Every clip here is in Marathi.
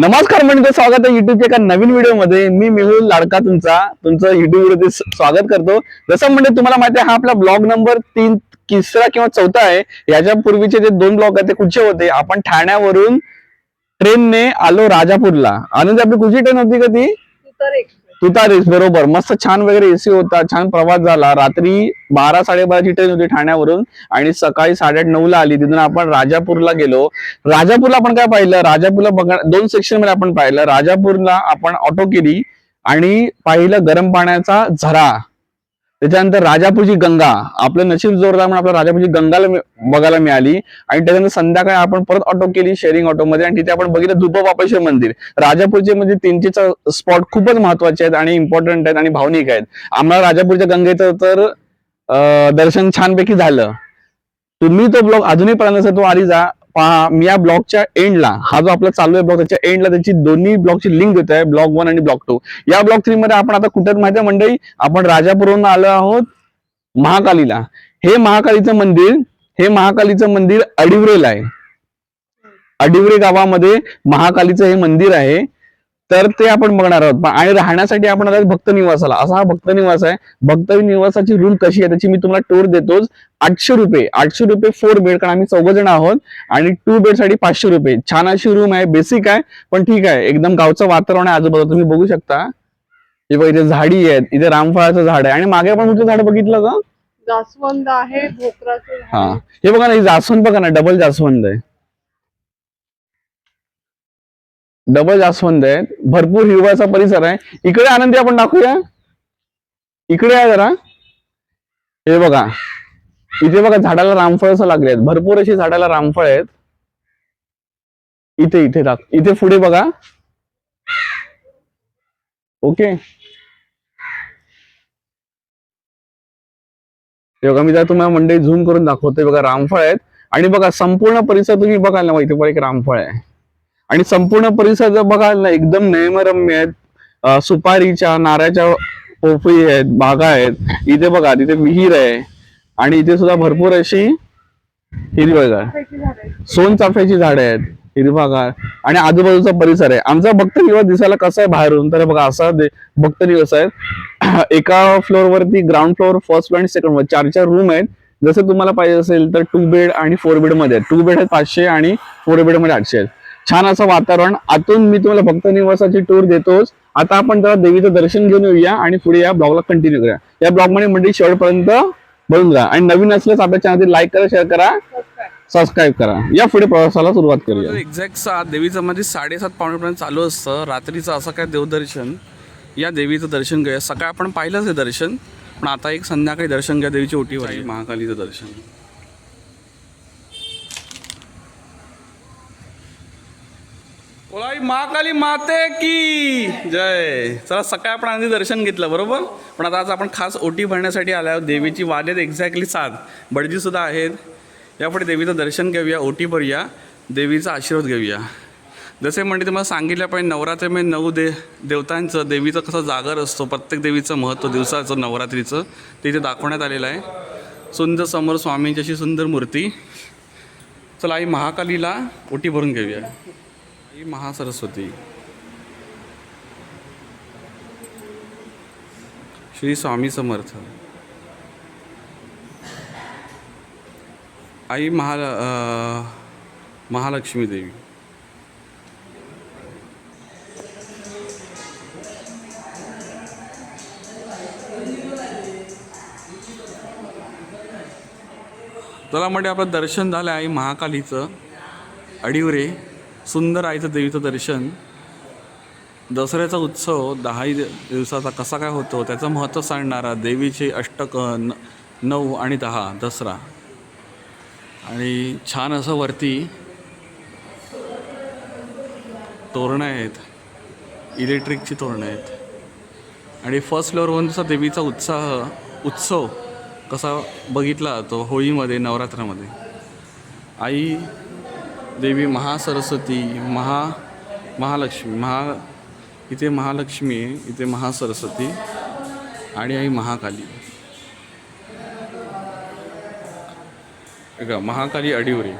नमस्कार म्हणजे स्वागत आहे युट्यूबच्या एका नवीन व्हिडिओमध्ये मी मेहुल लाडका तुमचा. तुमचं युट्यूब वरती स्वागत करतो. जसं म्हणजे तुम्हाला माहिती आहे हा आपला ब्लॉग नंबर तीन तिसरा किंवा चौथा आहे. याच्या पूर्वीचे जे दोन ब्लॉग आहेत ते कुठचे होते. आपण ठाण्यावरून ट्रेनने आलो राजापूरला. आणि आपली कुठची ट्रेन होती का ती? तुतारीस बरोबर. मस्त छान वगैरे एसी होता छान प्रवास झाला. रात्री बारा साडेबाराची ट्रेन होती ठाण्यावरून आणि सकाळी साडेआठ नऊ ला आली. तिथून आपण राजापूरला गेलो. राजापूरला आपण काय पाहिलं? राजापूरला बघा दोन सेक्शनमध्ये आपण पाहिलं. राजापूरला आपण ऑटो केली आणि पाहिलं गरम पाण्याचा झरा. त्याच्यानंतर राजापूरची गंगा आपलं नशीब जोरदार म्हणून आपल्या राजापूरची गंगाला बघायला मिळाली. आणि त्याच्यानंतर संध्याकाळी आपण परत ऑटो केली शेअरिंग ऑटोमध्ये आणि तिथे आपण बघितलं धुप बापेश्वर मंदिर. राजापूरचे म्हणजे तीनचे स्पॉट खूपच महत्त्वाचे आहेत आणि इम्पॉर्टंट आहेत आणि भावनिक आहेत. आम्हाला राजापूरच्या गंगेचं तर दर्शन छानपैकी झालं. तुम्ही तो ब्लॉग अजूनही पर्यंत तो आधी जा. पहा मी या ब्लॉकच्या एंडला हा जो आपला चालू आहे ब्लॉक त्याच्या एंडला त्याची दोन्ही ब्लॉकची लिंक देत आहे ब्लॉक वन आणि ब्लॉक टू या ब्लॉक थ्री मध्ये आपण आता कुठे माहिती आहे मंडळी? आपण राजापूरहून आलो आहोत महाकालीला. हे महाकालीचं मंदिर हे महाकालीचं मंदिर अडिवरेला आहे. अडिवरे गावामध्ये महाकालीचं हे मंदिर आहे. तर ते आपण बघणार आहोत. आणि राहण्यासाठी आपण आलो भक्त निवासाला. असा हा भक्त निवास आहे. भक्त निवासाची रूम कशी आहे त्याची मी तुम्हाला टूर देतोच. आठशे रुपये. आठशे रुपये फोर बेड कारण आम्ही चौघ जण आहोत. आणि टू बेडसाठी पाचशे रुपये. छान अशी रूम आहे. बेसिक आहे पण ठीक आहे. एकदम गावचं वातावरण आहे आजूबाजूला. तुम्ही बघू शकता. हे बघा इथे झाडी आहेत. इथे रामफळाचं झाड आहे. आणि मागे आपण कुठलं झाड बघितलं का जास्वंद आहे भोकराचं हा. हे बघा ना जास्वंद बघा ना. डबल जास्वंद आहे. डबल जास्वंद आहेत. भरपूर हिरवाचा परिसर आहे. इकडे आनंदी आपण दाखवूया. इकडे आहे जरा. हे बघा. इथे बघा झाडाला रामफळ असं लागले आहेत. भरपूर अशी झाडाला रामफळ आहेत. इथे इथे दाख इथे पुढे बघा. ओके. हे बघा मी जर तुम्हाला मंडळी झूम करून दाखवतोय. बघा रामफळ आहेत. आणि बघा संपूर्ण परिसर तुम्ही बघाल ना इथे पण एक रामफळ आहे. आणि संपूर्ण परिसर जर बघाल ना एकदम नयमरम्य आहेत. सुपारीच्या नारळाच्या पोफळी आहेत बागा आहेत. इथे बघा तिथे विहीर आहे. आणि इथे सुद्धा भरपूर अशी हिरवगार झाडं आहेत. सोनचाफ्याची झाडे आहेत. हिरवागार आणि आजूबाजूचा परिसर आहे. आमचा भक्त निवास दिसायला कसा आहे बाहेरून? तर बघा असा भक्त निवास आहे. एका फ्लोअर वरती ग्राउंड फ्लोअर फर्स्ट फ्लोअर आणि सेकंड फ्लोअर चार चार रूम आहेत. जसं तुम्हाला पाहिजे असेल तर टू बेड आणि फोर बेडमध्ये टू बेड आहेत पाचशे आणि फोर बेडमध्ये आठशे आहेत. छान असं वातावरण. आतून मी तुम्हाला भक्त निवासाची टूर देतोच. आता आपण जरा देवीचं दर्शन घेऊन येऊया आणि पुढे या ब्लॉगला कंटिन्यू करूया. या ब्लॉगमध्ये म्हणजे शेवटपर्यंत बघून जा आणि नवीन असल्यास आपल्या चॅनल लाईक करा शेअर करा. सबस्क्राईब करा. या पुढे प्रवासाला सुरुवात करूया. एक्झॅक्ट सात देवीचं मध्ये साडेसात पावणेपर्यंत चालू असतं. रात्रीचं असं काय देवदर्शन. या देवीचं दर्शन घेऊया. सकाळी आपण पाहिलंच आहे दर्शन. पण आता एक संध्याकाळी दर्शन घ्या देवीची ओटीवर आहे, महाकालीचं दर्शन. बोलाई महाकाली माते की? जय. चला सकाळी आपण आधी दर्शन घेतलं बरोबर? पण आता आज आपण खास ओटी भरण्यासाठी आलो आहोत. देवीची वाद एक्झॅक्टली सात. बडजी सुद्धा आहेत. यापुढे देवीचं दर्शन घेऊया ओटी भरूया. देवीचा आशीर्वाद घेऊया. जसे म्हणजे तुम्हाला सांगितलं पाहिजे नवरात्रीमध्ये नऊ दे देवतांचं देवीचं कसं जागर असतो प्रत्येक देवीचं महत्त्व दिवसाचं नवरात्रीचं ते इथे दाखवण्यात आलेलं आहे. सुंदर समोर स्वामींची अशी सुंदर मूर्ती. चला आई महाकालीला ओटी भरून घेऊया. आई महासरस्वती. श्री स्वामी समर्थ. आई महाल महालक्ष्मी देवी. चला म्हणजे आपलं दर्शन झालं आहे महाकालीचं. अडिवरे. सुंदर आईचं देवीचं दर्शन दसऱ्याचा उत्सव दहाही दिवसाचा कसा काय होतो त्याचं महत्त्व सांगणारा देवीचे अष्टक न नऊ आणि दहा दसरा. आणि छान असं वरती तोरणं आहेत इलेक्ट्रिकची तोरणं आहेत. आणि फर्स्ट फ्लोअरवरून जसा देवीचा उत्साह उत्सव कसा बघितला जातो होळीमध्ये नवरात्रामध्ये. आई देवी महासरस्वती महा महालक्ष्मी महा इथे महालक्ष्मी आहे इथे महासरस्वती आणि आई महाकाली. का महाकाली अडिवरी.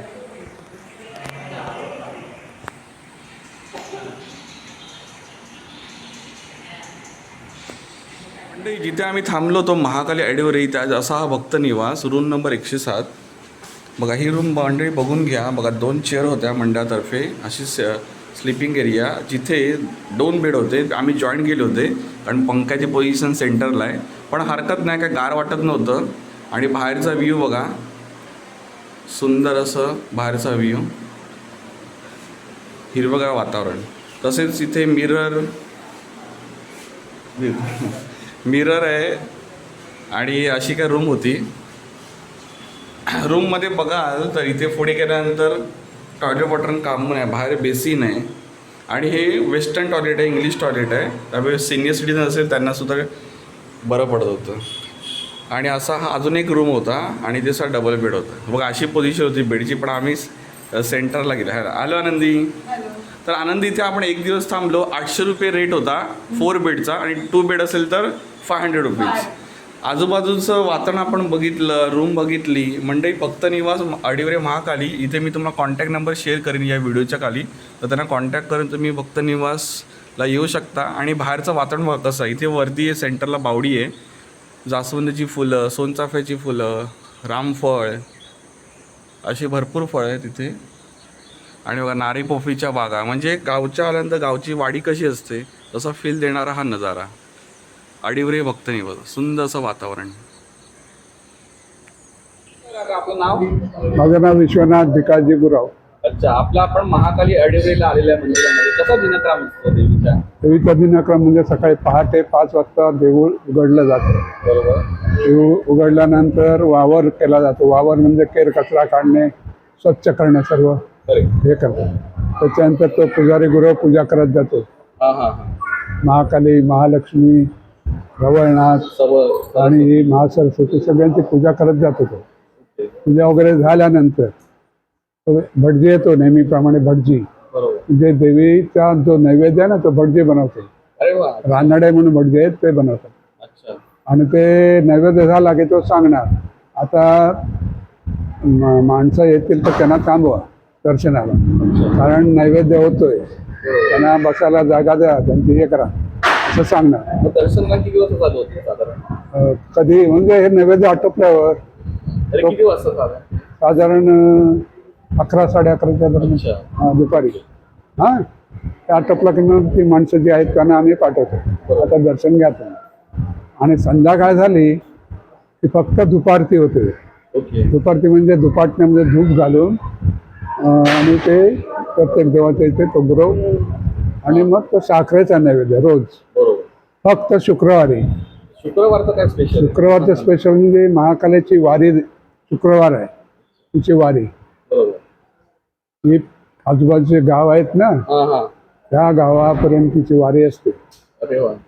जिथे आम्ही थांबलो तो महाकाली ॲडिओरी त्या असा हा भक्त निवास रूम नंबर एकशे सात. बघा ही रूम बाउंड्री बघून घ्या. बघा दोन चेअर होत्या मंडळातर्फे. अशी स्लिपिंग एरिया जिथे दोन बेड होते. आम्ही जॉईन केले होते. कारण पंखाची पोझिशन सेंटरला आहे. पण हरकत नाही काय गार वाटत नव्हतं. आणि बाहेरचा व्ह्यू बघा. सुंदर असं बाहेरचा व्ह्यू हिरवगार वातावरण. तसेच इथे मिरर मिरर आहे. आणि अशी काय रूम होती. रूममध्ये बघाल तर इथे पुढे गेल्यानंतर टॉयलेट बॉटन काम आहे बाहेर बेसिन आहे. आणि हे वेस्टर्न टॉयलेट आहे इंग्लिश टॉयलेट आहे. त्यामुळे सिनियर सिटीजन असेल त्यांनासुद्धा बरं पडत होतं. आणि असा हा अजून एक रूम होता आणि त्याचा डबल बेड होता. बघा अशी पोझिशन होती बेडची पण आम्ही सेंटरला गेलो. आलो आनंदी. तर आनंदी इथे आपण एक दिवस थांबलो. आठशे रुपये रेट होता फोर बेडचा आणि टू बेड असेल तर फाय हंड्रेड रुपीज आजूबाजूचं वातावरण आपण बघितलं रूम बघितली मंडई फक्त निवास अडिवरे महाकाली इथे मी तुम्हाला कॉन्टॅक्ट नंबर शेअर करीन या व्हिडिओच्या खाली. तर त्यांना कॉन्टॅक्ट करून तुम्ही भक्त निवासला येऊ शकता. आणि बाहेरचं वातावरण बघा कसं इथे वरती आहे सेंटरला बावडी आहे. जास्वंदीची फुलं सोनचाफ्याची फुलं रामफळ अशी भरपूर फळं आहेत तिथे आणि बघा नारी पोफळीच्या बागा. म्हणजे गावच्या आल्यानंतर गावची वाडी कशी असते तसा फील देणारा हा नजारा. अडिवरे भक्त निवास सुंदर असं वातावरण. आपलं नाव? माझं नाव विश्वनाथ भिकाजी गुराव. अच्छा आपला आपण महाकाली अडिवरेला आलेल्या मंदिरामध्ये. कसा दिनक्रम असतो देवीच्या देवीचा दिनक्रम म्हणजे सकाळी पहाटे पाच वाजता देऊळ उघडलं जातं. बरोबर. देऊळ उघडल्यानंतर वावर केला जातो. वावर म्हणजे केर कचरा काढणे स्वच्छ करणे सर्व हे करतात त्याच्यानंतर तो पुजारी गुरव पूजा करत जातो. हां हां हां. महाकाली महालक्ष्मी रवळनाथ आणि ही महासरस्वती सगळ्यांची पूजा करत जातो तो पूजा वगैरे झाल्यानंतर भटजी येतो नेहमीप्रमाणे भटजी. बरोबर. जे देवीचा जो नैवेद्य आहे ना तो भटजी बनवते. रानडे म्हणून भटजी आहेत ते बनवतात. आणि ते नैवेद्य झाला की तो सांगणार. आता माणसं येतील तर त्यांना थांबवा दर्शनाला. कारण नैवेद्य होतोय. त्यांना बसायला जागा द्या त्यांची हे करा. असं सांगणार. मग दर्शनला किती वाजता चालू होते साधारण? अं, कधी? म्हणजे हे नैवेद्य आटोपल्यावर. तरी किती वाजता साधारण? साधारण अं, अकरा साडे अकराच्या दरम्यान. अच्छा. हा, दुपारी. हां? ते आटोपला की मग ती माणसं जी आहेत त्यांना आम्ही पाठवतो. आता दर्शन घ्या तुम्ही. आणि संध्याकाळ झाली की फक्त दुपारती होते. ओके. दुपारती म्हणजे दुपाटण्यामध्ये धूप घालून अं, आणि ते प्रत्येक देवाच्या इथे तो गुरव आणि मग तो साखरेचा नैवेद्य रोज. फक्त शुक्रवारी. शुक्रवारचं काय स्पेशल शुक्रवारचं स्पेशल म्हणजे महाकाल्याची वारी शुक्रवार आहे. तिची वारी. ही आजूबाजूचे गाव आहेत ना त्या गावापर्यंत तिची वारी असते.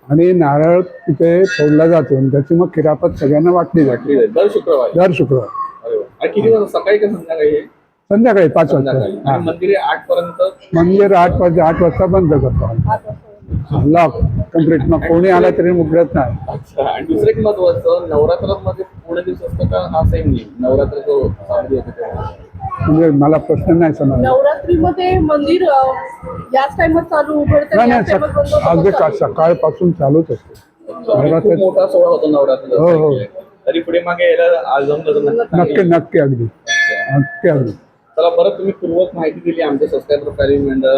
आणि नारळ तिथे फोडला जातो आणि त्याची मग खिरापत सगळ्यांना वाटली जाते. दर शुक्रवारी. दर शुक्रवार. सकाळी संध्याकाळी पाच वाजता. हा. मंदिर आठ पर्यंत? मंदिर आठ वाजता आठ वाजता बंद करतो. लॉक कंप्लीट मग कोणी आला तरी उघडत नाही. अच्छा. आणि दुसरं एक महत्वाचं नवरात्रामध्ये पूर्ण दिवस असतं का? हा सेम नाही नवरात्र जो म्हणजे मला प्रश्न नाही समजला. नवरात्रीमध्ये मंदिर याच टाइमात चालू उघडतं नाही चालू? सकाळपासून चालूच असते. मोठा सोहळा होतो नवरात्र हो, हो. तरी पुढे मागे यायला आज नक्की नक्की अगदी. नक्की अगदी. चला परत तुम्ही पूर्वक माहिती दिली आमच्या सबस्क्रायबर कार्य मंडळ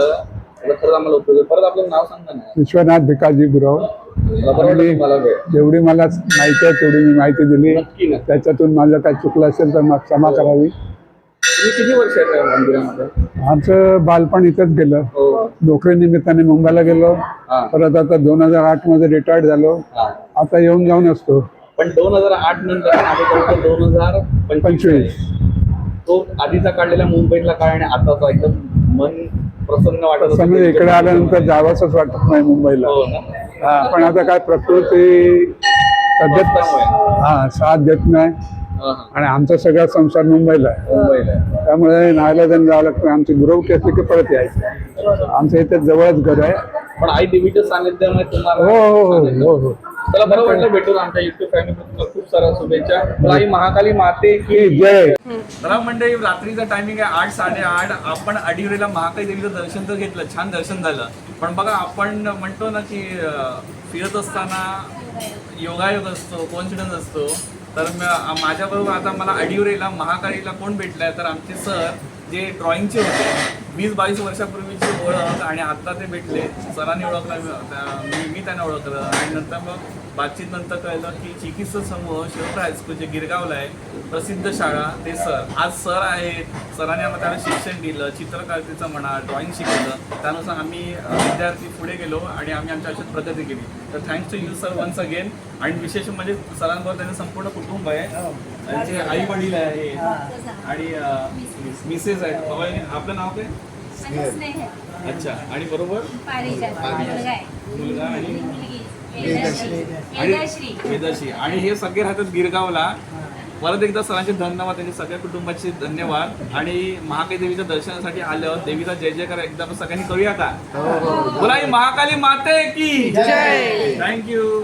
खरंच आम्हाला उपयोग. परत आपलं नाव सांगा ना विश्वनाथ भिकाजी गुरव. मला बरं वाटलं तुम्हाला वेळ. जेवढी मला माहिती आहे तेवढी मी माहिती दिली. नक्की ना त्याच्यातून माझं काही चुकलं असेल तर मग क्षमा करावी. तुम्ही किती वर्ष आहे त्या मंदिरामध्ये? आमचं बालपण इथंच गेलं. हो. नोकरीनिमित्ताने मुंबईला गेलो. हा. परत आता दोन हजार आठमध्ये रिटायर्ड झालो. हा. आता येऊन जाऊन असतो. पण दोन हजार आठ नंतर आम्ही दोन हजार पंचवीस. पंचवीस. तो आधीचा काढलेला मुंबईतला काळ आणि आताचा एकदम मन प्रसन्न वाटत. समजा इकडे आल्यानंतर जावंसच वाटत नाही मुंबईला. हो हा, पण आता काय प्रकृती तब्येत. हा साथ देत नाही. हा, हा. आणि आमचा सगळा संसार मुंबईला आहे. मुंबईला. त्यामुळे नाईलाजन जावं लागतं. आमची गुरवटी असली की परत यायचं. आमचं इथे जवळच घर आहे. पण आई देवीच्या सानिध्यामुळे हो तुम्हाला हो हो हो. हो मला बरं वाटलं भेटून आमच्या युट्यूब फॅमिली खूप साऱ्या शुभेच्छा. ताई महाकाली माते की की जय. तर मंडळी रात्रीचा टायमिंग आहे आठ साडेआठ. आपण अडिवरेला महाकाली देवीचं दर्शन तर घेतलं छान दर्शन झालं. पण बघा आपण म्हणतो ना की फिरत असताना योगायोग असतो कॉन्फिडन्स असतो. तर म- माझ्याबरोबर आता मला अडिवरेला महाकालीला कोण भेटलाय? तर आमचे सर जे ड्रॉइंगचे होते वीस बावीस वर्षापूर्वीची ओळख आणि आता ते भेटले सरांनी ओळखलं मी- मी त्यांना ओळखलं. आणि नंतर मग बातचीत नंतर कळलं की चिकित्सक समूह शिवप्र हायस्कूल जे गिरगावला आहे प्रसिद्ध शाळा ते सर आज सर आहेत. सरांनी आम्हाला त्याला शिक्षण दिलं चित्रकारितेचं म्हणा ड्रॉइंग शिकवलं. त्यानुसार आम्ही विद्यार्थी पुढे गेलो आणि आम्ही आमच्या आयुष्यात प्रगती केली. तर thanks to you sir once again आणि विशेष म्हणजे सरांबरोबर त्यांचं संपूर्ण कुटुंब आहे. त्यांचे आई वडील आहे आणि मिसेस आहेत. आपलं नाव काय? स्नेह. अच्छा आणि बरोबर? पारिजात मुलगा आहे. मुलगा आणि? मुलगी. वेदश्री आणि हे सगळे राहतात गिरगावला. परत एकदा सरांचे धन्यवाद त्यांच्या सगळ्या कुटुंबाचे धन्यवाद. आणि महाकाली देवीच्या दर्शनासाठी आलं देवीचा जय जयकार एकदा सगळ्यांनी करूया का? बोला ही महाकाली माते की जय. थँक्यू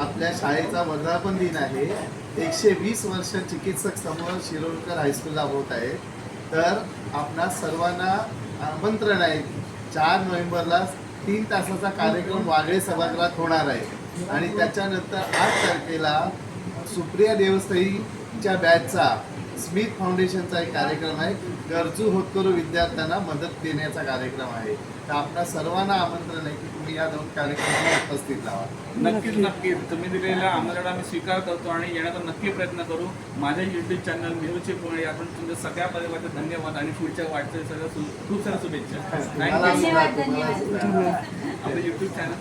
आपल्या शाळेचा वर्धापन दिन आहे. एकशे वीस वर्ष चिकित्सक समूह शिरोडकर हायस्कूलला होत आहे तर आपणा सर्वांना आमंत्रण आहे. चार नोव्हेंबरला तीन तासाचा कार्यक्रम वागळे सभागृहात होणार आहे. आणि त्याच्यानंतर आठ तारखेला सुप्रिया देवस्थळीच्या बॅचचा स्मिथ फाउंडेशनचा एक कार्यक्रम आहे. गरजू होतकरू विद्यार्थ्यांना मदत देण्याचा कार्यक्रम आहे. तर आपल्या सर्वांना आमंत्रण आहे की तुम्ही या दोन कार्यक्रमाला उपस्थित राहा. नक्कीच नक्कीच. तुम्ही दिलेल्या आम्हाला आम्ही स्वीकार करतो आणि येण्याचा नक्की प्रयत्न करू. माझ्या युट्यूब चॅनल मेहूचे पुणे आपण तुमच्या सगळ्या परिवाराचे धन्यवाद आणि पुढच्या वाटचाली सगळ्या खूप साऱ्या शुभेच्छा. थँक्यू धन्यवाद धन्यवाद. आपलं युट्यूब चॅनल